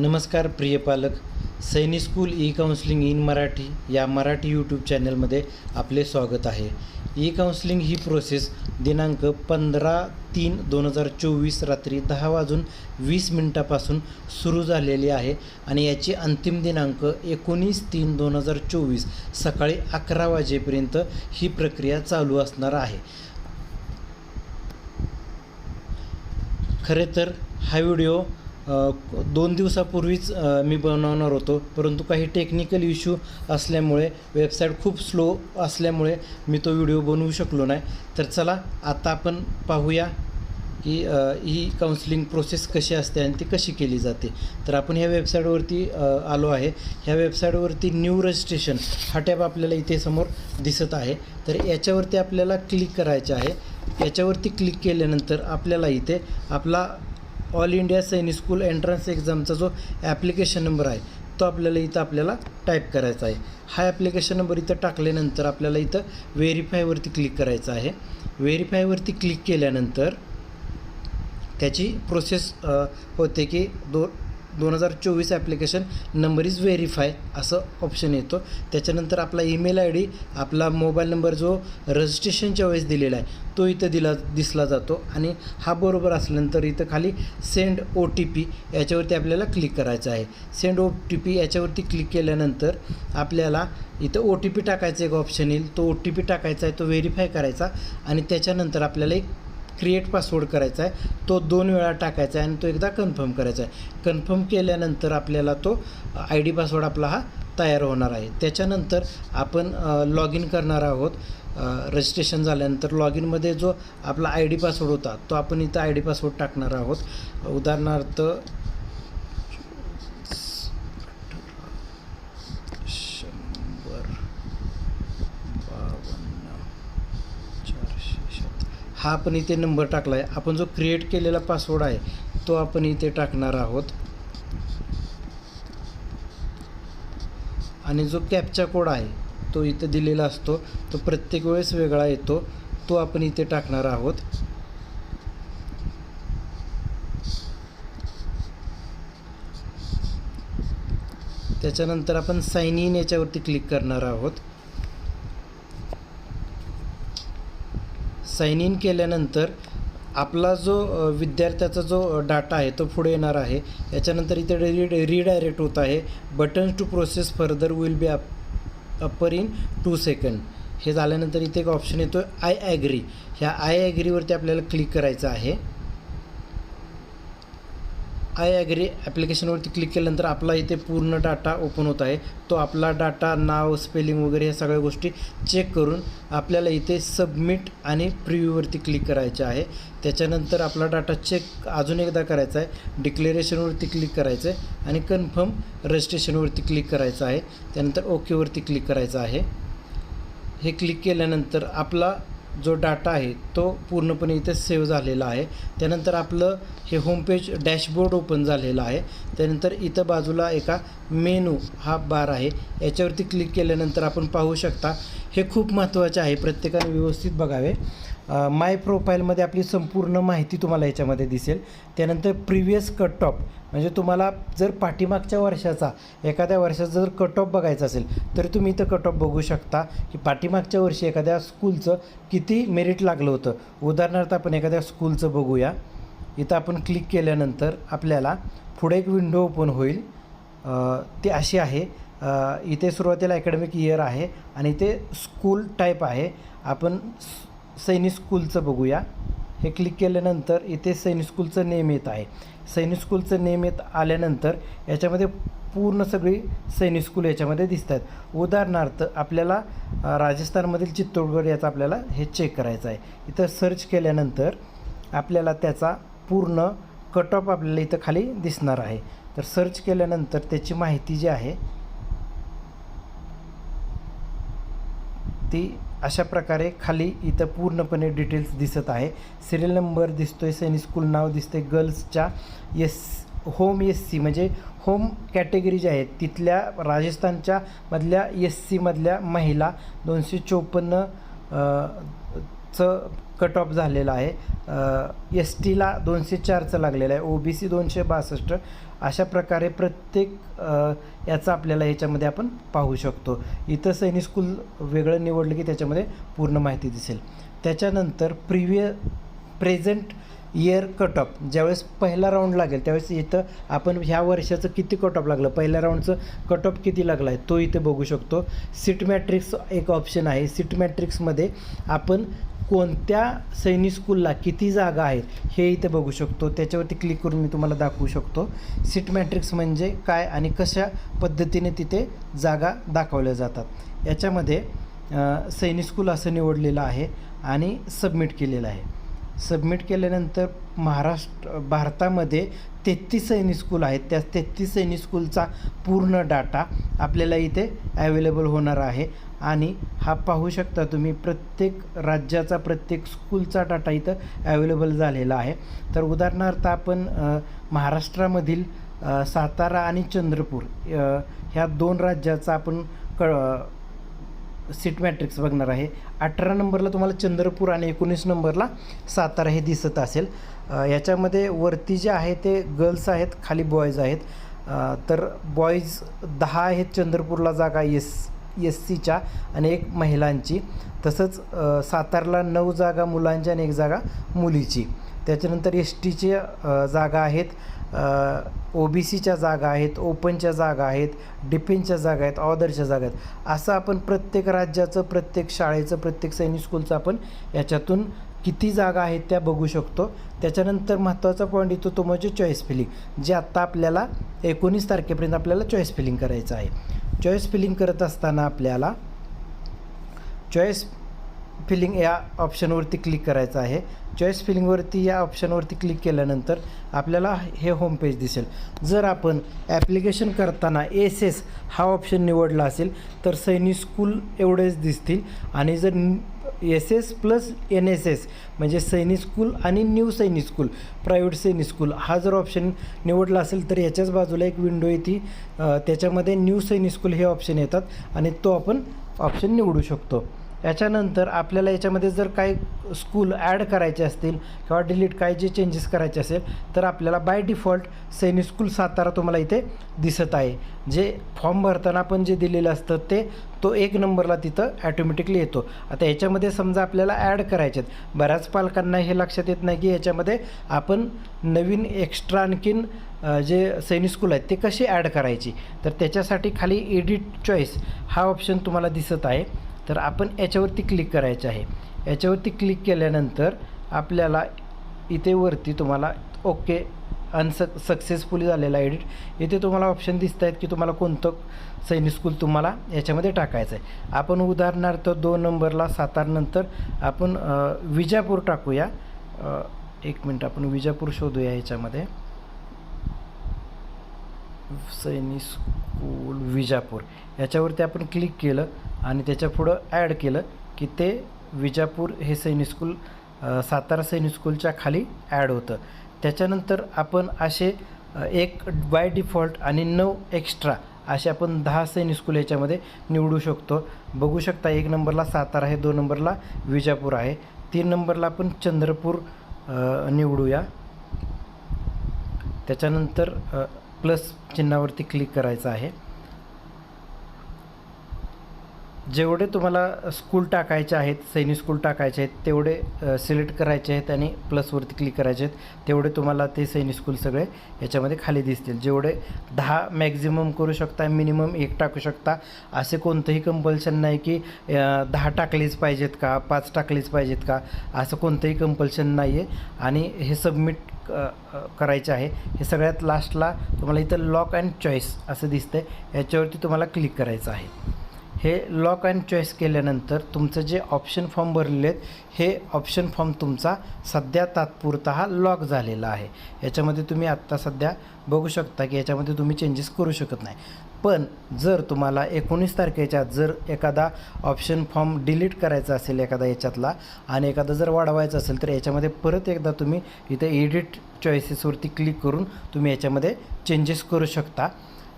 नमस्कार प्रिय पालक. Sainik school e counselling in Marathi या मराठी यूट्यूब चॅनलमध्ये आपले स्वागत आहे. ई काउन्सिलिंग ही प्रोसेस दिनांक पंधरा तीन दोन हजार चोवीस रात्री दहा वाजून वीस मिनटापासून सुरू झालेली आहे आणि याची अंतिम दिनांक एकोणीस तीन दोन हजार चोवीस सकाळी अकरा वाजेपर्यंत ही प्रक्रिया चालू असणार आहे. खरे तर हा व्हिडिओ दोन दिवसापूर्वीच मी बनवणार होतो. परंतु काही टेक्निकल इश्यू असल्यामुळे वेबसाईट खूप स्लो असल्यामुळे मी तो व्हिडिओ बनवू शकलो नाही. तर चला आता आपण पाहूया की ही काउन्सिलिंग प्रोसेस कशी असते आणि ती कशी केली जाते. तर आपण ह्या वेबसाईटवरती आलो आहे. ह्या वेबसाईटवरती न्यू रजिस्ट्रेशन हा टॅब आपल्याला इथे समोर दिसत आहे. तर याच्यावरती आपल्याला क्लिक करायचे आहे. याच्यावरती क्लिक केल्यानंतर आपल्याला इथे आपला all India Sainik school entrance एक्झामचा जो ॲप्लिकेशन नंबर आहे तो आपल्याला इथं आपल्याला टाईप करायचा आहे. हा ॲप्लिकेशन नंबर इथं टाकल्यानंतर आपल्याला इथं व्हेरीफायवरती क्लिक करायचं आहे. व्हेरीफायवरती क्लिक केल्यानंतर त्याची प्रोसेस होते की दो दोन हजार चोवीस ॲप्लिकेशन नंबर इज व्हेरीफाय असं ऑप्शन येतो. त्याच्यानंतर आपला ईमेल आय डी आपला मोबाईल नंबर जो रजिस्ट्रेशनच्या वेळेस दिलेला आहे तो इथं दिला दिसला जातो. आणि हा बरोबर असल्यानंतर इथं खाली सेंड ओ टी पी याच्यावरती आपल्याला क्लिक करायचं आहे. सेंड ओ टी पी याच्यावरती क्लिक केल्यानंतर आपल्याला इथं ओ टी पी टाकायचा एक ऑप्शन येईल. तो ओ टी पी टाकायचा आहे तो व्हेरीफाय करायचा. आणि त्याच्यानंतर आपल्याला एक क्रिएट पासवर्ड करायचा आहे तो दोन वेळा टाकायचा आहे आणि तो एकदा कन्फर्म करायचा आहे. कन्फर्म केल्यानंतर आपल्याला तो आय डी पासवर्ड आपला हा तयार होणार आहे. त्याच्यानंतर आपण लॉग इन करणार आहोत. रजिस्ट्रेशन झाल्यानंतर लॉग इनमध्ये जो आपला आय डी पासवर्ड होता तो आपण इथं आय डी पासवर्ड टाकणार आहोत. उदाहरणार्थ हा आपण इथे नंबर टाकला आहे आपण जो क्रिएट केलेला पासवर्ड आहे तो आपण इथे टाकणार आहोत. आणि जो कॅपचा कोड आहे तो इथं दिलेला असतो. तो प्रत्येक वेळेस वेगळा येतो. तो आपण इथे टाकणार आहोत. त्याच्यानंतर आपण साइन इन याच्यावरती क्लिक करणार आहोत. साइन इन केल्यानंतर आपला जो विद्यार्थ्याचा जो डाटा आहे तो पुढे येणार आहे. याच्यानंतर इथे रीड रिडायरेक्ट होत आहे. Buttons to process further will be up upper in two second हे झाल्यानंतर इथे एक ऑप्शन येतो आय ॲग्री ह्या आय ॲग्रीवरती आपल्याला क्लिक करायचं आहे. आय ॲग्री ॲप्लिकेशनवरती क्लिक केल्यानंतर आपला इथे पूर्ण डाटा ओपन होत आहे. तो आपला डाटा नाव स्पेलिंग वगैरे ह्या सगळ्या गोष्टी चेक करून आपल्याला इथे सबमिट आणि प्रिव्ह्यूवरती क्लिक करायचे आहे. त्याच्यानंतर आपला डाटा चेक अजून एकदा करायचा आहे. डिक्लेरेशनवरती क्लिक करायचं आहे आणि कन्फर्म रजिस्ट्रेशनवरती क्लिक करायचं आहे. त्यानंतर ओकेवरती क्लिक करायचं आहे. हे क्लिक केल्यानंतर आपला जो डाटा आहे तो पूर्णपणे इथे सेव्ह झालेला आहे. त्यानंतर आपलं हे होमपेज डॅशबोर्ड ओपन झालेलं आहे. त्यानंतर इथं बाजूला एका मेनू हा बार आहे. याच्यावरती क्लिक केल्यानंतर आपण पाहू शकता हे खूप महत्त्वाचे आहे प्रत्येकाने व्यवस्थित बघावे. माय प्रोफाईलमध्ये आपली संपूर्ण माहिती तुम्हाला याच्यामध्ये दिसेल. त्यानंतर प्रिव्हियस कट ऑफ म्हणजे तुम्हाला जर पाठीमागच्या वर्षाचा एखाद्या वर्षाचा जर कट ऑफ बघायचा असेल तर तुम्ही इथं कट ऑफ बघू शकता की पाठीमागच्या वर्षी एखाद्या स्कूलचं किती मेरिट लागलं होतं. उदाहरणार्थ आपण एखाद्या स्कूलचं बघूया. इथं आपण क्लिक केल्यानंतर आपल्याला पुढे एक विंडो ओपन होईल. ती अशी आहे. इथे सुरुवातीला अकॅडमिक इयर आहे आणि इथे स्कूल टाईप आहे. आपण सैनिक स्कूलचं बघूया. हे क्लिक केल्यानंतर इथे सैनिक स्कूलचं नेम येत आहे. सैनिक स्कूलचं नेम येत आल्यानंतर याच्यामध्ये पूर्ण सगळी सैनिक स्कूल याच्यामध्ये दिसत आहेत उदाहरणार्थ आपल्याला राजस्थानमधील चित्तोडगड याचा आपल्याला हे चेक करायचं आहे. इथं सर्च केल्यानंतर आपल्याला त्याचा पूर्ण कट ऑफ आपल्याला इथं खाली दिसणार आहे. तर सर्च केल्यानंतर त्याची माहिती जी आहे ती अशा प्रकारे खाली इथं पूर्णपणे डिटेल्स दिसत आहे. सिरियल नंबर दिसतोय सैनिक स्कूल नाव दिसते गर्ल्सच्या एस होम एस सी म्हणजे होम कॅटेगरी ज्या आहेत तिथल्या राजस्थानच्या मधल्या एस सीमधल्या महिला दोनशे चोपन्न चं कट ऑफ झालेला आहे. एस टीला दोनशे चारचं लागलेलं आहे. ओ बी सी दोनशे बासष्ट. अशा प्रकारे प्रत्येक याचा आपल्याला याच्यामध्ये आपण पाहू शकतो. इथं सैनिक स्कूल वेगळं निवडलं की त्याच्यामध्ये पूर्ण माहिती दिसेल. त्याच्यानंतर previous present year cut off. ज्यावेळेस पहिला राऊंड लागेल त्यावेळेस इथं आपण ह्या वर्षाचं किती कट ऑफ लागलं? पहिल्या राऊंडचं कट ऑफ किती लागला आहे तो इथे बघू शकतो. सीट मॅट्रिक्स एक ऑप्शन आहे. सीट मॅट्रिक्समध्ये आपण कोणत्या सैनिक स्कूलला किती जागा आहेत हे इथे बघू शकतो. त्याच्यावरती क्लिक करून मी तुम्हाला दाखवू शकतो. सीट मॅट्रिक्स म्हणजे काय आणि कशा पद्धतीने तिथे जागा दाखवल्या जातात. याच्यामध्ये सैनिक स्कूल असं निवडलेलं आहे आणि सबमिट केलेलं आहे. सबमिट केल्यानंतर महाराष्ट्र भारतामध्ये तेहतीस सैनिक स्कूल आहेत. त्या तेहतीस सैनिक स्कूलचा पूर्ण डाटा आपल्याला इथे ॲवेलेबल होणार आहे. आणि हा पाहू शकता तुम्ही प्रत्येक राज्याचा प्रत्येक स्कूलचा डाटा इथं ॲवेलेबल झालेला आहे. तर उदाहरणार्थ आपण महाराष्ट्रामधील सातारा आणि चंद्रपूर ह्या दोन राज्याचा आपण क सीट मॅट्रिक्स बघणार आहे. अठरा नंबरला तुम्हाला चंद्रपूर आणि एकोणीस नंबरला सातारा हे दिसत असेल. याच्यामध्ये वरती जे आहे ते गर्ल्स आहेत खाली बॉयज आहेत. तर बॉईज दहा आहेत चंद्रपूरला जागा एस एस सीच्या आणि एक महिलांची. तसंच सातारला नऊ जागा मुलांची आणि एक जागा मुलीची. त्याच्यानंतर एस टीचे जागा आहेत. ओ बी सीच्या जागा आहेत ओपनच्या जागा आहेत डिफेन्सच्या जागा आहेत ऑदरच्या जागा आहेत. असं आपण प्रत्येक राज्याचं प्रत्येक शाळेचं प्रत्येक सैनिक स्कूलचं आपण याच्यातून किती जागा आहेत त्या बघू शकतो. त्याच्यानंतर महत्त्वाचा पॉईंट येतो तो म्हणजे चॉईस फिलिंग जे आत्ता आपल्याला एकोणीस तारखेपर्यंत आपल्याला चॉईस फिलिंग करायचं आहे. चॉईस फिलिंग करत असताना आपल्याला चॉईस फिलिंग या ऑप्शनवरती क्लिक करायचं आहे. चॉईस फिलिंगवरती या ऑप्शनवरती क्लिक केल्यानंतर आपल्याला हे होम पेज दिसेल. जर आपण ॲप्लिकेशन करताना एस एस हा ऑप्शन निवडला असेल तर सैनिक स्कूल एवढेच दिसतील. आणि जर S S plus N S S म्हणजे सैनिक स्कूल आणि न्यू सैनिक स्कूल प्रायव्हेट सैनिक स्कूल हा जर ऑप्शन निवडला असेल तर याच्याच बाजूला एक विंडो येते. त्याच्यामध्ये न्यू सैनिक स्कूल हे ऑप्शन येतात आणि तो आपण ऑप्शन निवडू शकतो. याच्यानंतर आपल्याला याच्यामध्ये जर काही स्कूल ॲड करायचे असतील किंवा डिलीट काय जे चेंजेस करायचे असेल तर आपल्याला by default Sainik school Satara तुम्हाला इथे दिसत आहे. जे फॉर्म भरताना आपण जे दिलेलं असतं ते तो एक नंबरला तिथं ॲटोमॅटिकली येतो. आता याच्यामध्ये समजा आपल्याला ॲड करायचे आहेत बऱ्याच पालकांना हे लक्षात येत नाही की याच्यामध्ये आपण नवीन एक्स्ट्रा आणखीन जे सैनिक स्कूल आहेत ते कसे ॲड करायची? तर त्याच्यासाठी खाली एडिट चॉईस हा ऑप्शन तुम्हाला दिसत आहे. तर आपण याच्यावरती क्लिक करायचं आहे. याच्यावरती क्लिक केल्यानंतर आपल्याला इथे वरती तुम्हाला ओके अनसक् सक्सेसफुली झालेला एडिट इथे तुम्हाला ऑप्शन दिसत आहेत की तुम्हाला कोणतं सैनिक स्कूल तुम्हाला याच्यामध्ये टाकायचं आहे. आपण उदाहरणार्थ दोन नंबरला सातारनंतर आपण विजापूर टाकूया. एक मिनटं आपण विजापूर शोधूया याच्यामध्ये. सैनिक स्कूल विजापूर. याच्यावरती आपण क्लिक केलं आणि त्याच्या पुढं ॲड केलं की ते विजापूर हे सैनिक स्कूल सातारा सैनिक स्कूलच्या खाली ॲड होतं. त्याच्यानंतर आपण असे एक बाय डिफॉल्ट आणि नऊ एक्स्ट्रा असे आपण दहा सैनिक स्कूल याच्यामध्ये निवडू शकतो. बघू शकता एक नंबरला सातारा आहे दोन नंबरला विजापूर आहे. तीन नंबरला आपण चंद्रपूर निवडूया. त्याच्यानंतर प्लस चिन्हावरती क्लिक करायचं आहे. जेवढे तुम्हाला स्कूल टाकायचे आहेत सैनिक स्कूल टाकायचे आहेत तेवढे सिलेक्ट करायचे आहेत आणि प्लसवरती क्लिक करायचे आहेत तेवढे तुम्हाला ते सैनिक स्कूल सगळे याच्यामध्ये खाली दिसतील. जेवढे दहा मॅक्झिमम करू शकता मिनिमम एक टाकू शकता असे कोणतंही कंपल्शन नाही की दहा टाकलीच पाहिजेत का पाच टाकलीच पाहिजेत का असं कोणतंही कंपल्शन नाही आहे आणि हे सबमिट करायचे आहे. हे सगळ्यात लास्टला तुम्हाला इथं लॉक अँड चॉईस असं दिसतंय. याच्यावरती तुम्हाला क्लिक करायचं आहे. हे लॉक अँड चॉईस केल्यानंतर तुमचं जे ऑप्शन फॉर्म भरलेले आहेत हे ऑप्शन फॉर्म तुमचा सध्या तात्पुरता हा लॉक झालेला आहे. याच्यामध्ये तुम्ही आत्ता सध्या बघू शकता की याच्यामध्ये तुम्ही चेंजेस करू शकत नाही. पण जर तुम्हाला एकोणीस तारखेच्या जर एखादा ऑप्शन फॉर्म डिलीट करायचा असेल एखादा याच्यातला आणि एखादा जर वाढवायचा असेल तर याच्यामध्ये परत एकदा तुम्ही इथे एडिट चॉईसेसवरती क्लिक करून तुम्ही याच्यामध्ये चेंजेस करू शकता.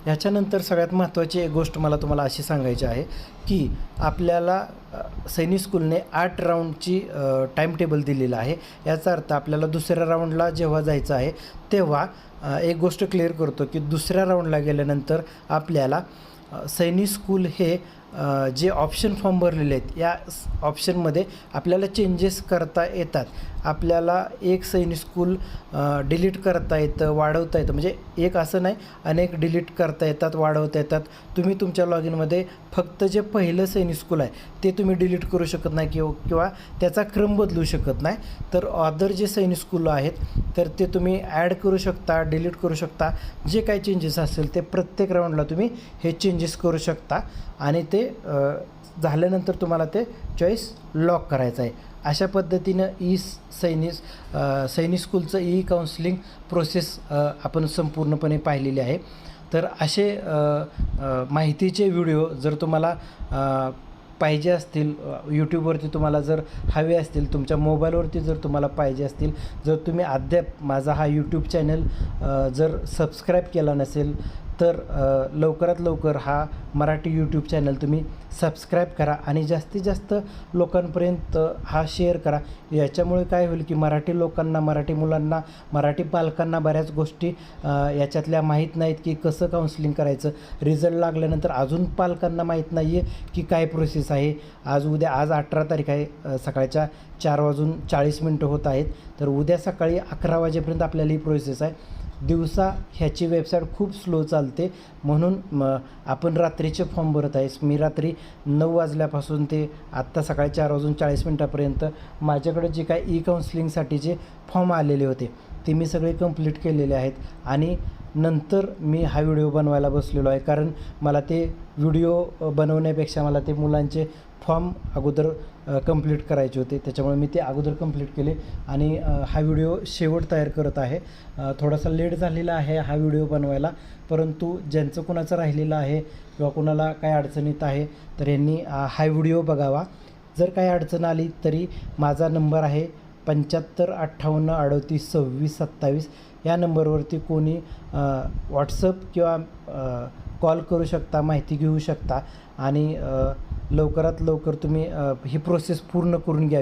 ह्याच्यानंतर सगळ्यात महत्त्वाची एक गोष्ट मला तुम्हाला अशी सांगायची आहे की आपल्याला सैनिक स्कूलने आठ राऊंडची टाईम टेबल दिलेलं आहे. याचा अर्थ आपल्याला दुसऱ्या राऊंडला जेव्हा जायचं आहे तेव्हा एक गोष्ट क्लिअर करतो की दुसऱ्या राऊंडला गेल्यानंतर आपल्याला सैनिक स्कूल हे जे ऑप्शन फॉर्म भरलेले आहेत या ऑप्शनमध्ये आपल्याला चेंजेस करता येतात. आपल्याला एक सैनिक स्कूल डिलीट करता येतं वाढवता येतं. म्हणजे एक असं नाही अनेक डिलीट करता येतात वाढवता येतात. तुम्ही तुमच्या लॉग इनमध्ये फक्त जे पहिलं सैनिक स्कूल आहे ते तुम्ही डिलीट करू शकत नाही किंवा किंवा त्याचा क्रम बदलू शकत नाही. तर ऑदर जे सैनिक स्कूल आहेत तर ते तुम्ही ॲड करू शकता डिलीट करू शकता. जे काही चेंजेस असेल ते प्रत्येक राऊंडला तुम्ही हे चेंजेस करू शकता. आणि ते ते झाल्यानंतर तुम्हाला ते चॉईस लॉक करायचं आहे. अशा पद्धतीनं ई सैनिक सैनिक स्कूलचं ई काउन्सिलिंग प्रोसेस आपण संपूर्णपणे पाहिलेली आहे. तर असे माहितीचे व्हिडिओ जर तुम्हाला पाहिजे असतील यूट्यूबवरती तुम्हाला जर हवे असतील तुमच्या मोबाईलवरती जर तुम्हाला पाहिजे असतील जर तुम्ही अद्याप माझा हा यूट्यूब चॅनल जर सबस्क्राईब केला नसेल तर लवकरात लवकर हा मराठी यूट्यूब चॅनल तुम्ही सबस्क्राईब करा आणि जास्तीत जास्त लोकांपर्यंत हा शेअर करा. याच्यामुळे काय होईल की मराठी लोकांना मराठी मुलांना मराठी पालकांना बऱ्याच गोष्टी याच्यातल्या माहीत नाहीत की कसं काउन्सिलिंग करायचं. रिझल्ट लागल्यानंतर अजून पालकांना माहीत नाही आहे की काय प्रोसेस आहे. आज उद्या आज अठरा तारीख आहे सकाळच्या चार वाजून चाळीस मिनटं होत आहेत. तर उद्या सकाळी अकरा वाजेपर्यंत आपल्याला ही प्रोसेस आहे. दिवसा ह्याची वेबसाईट खूप स्लो चालते. म्हणून म आपण रात्रीचे फॉर्म भरत आहेस मी रात्री नऊ वाजल्यापासून ते आत्ता सकाळी चार वाजून चाळीस मिनटापर्यंत माझ्याकडे जे काय ई काउन्सिलिंगसाठीचे फॉर्म आलेले होते ते मी सगळे कंप्लीट केलेले आहेत. आणि नंतर मी हा व्हिडिओ बनवायला बसलेलो आहे. कारण मला ते व्हिडिओ बनवण्यापेक्षा मला ते मुलांचे फॉर्म अगोदर कंप्लीट करायचे होते. त्याच्यामुळे मी ते अगोदर कंप्लीट केले आणि हा व्हिडिओ शेवट तयार करत आहे. थोडासा लेट झालेला आहे हा व्हिडिओ बनवायला परंतु ज्यांचं कुणाचं राहिलेलं आहे किंवा कुणाला काय अडचणीत आहे तर यांनी हा व्हिडिओ बघावा. जर काही अडचण आली तरी माझा नंबर आहे पंच्याहत्तर अठ्ठावन्न अडतीस सव्वीस सत्तावीस. या नंबरवरती कोणी व्हॉट्सअप किंवा कॉल करू शकता माहिती घेऊ शकता आणि लवकरात लवकर तुम्ही अ, ही प्रोसेस पूर्ण करून घ्यावी.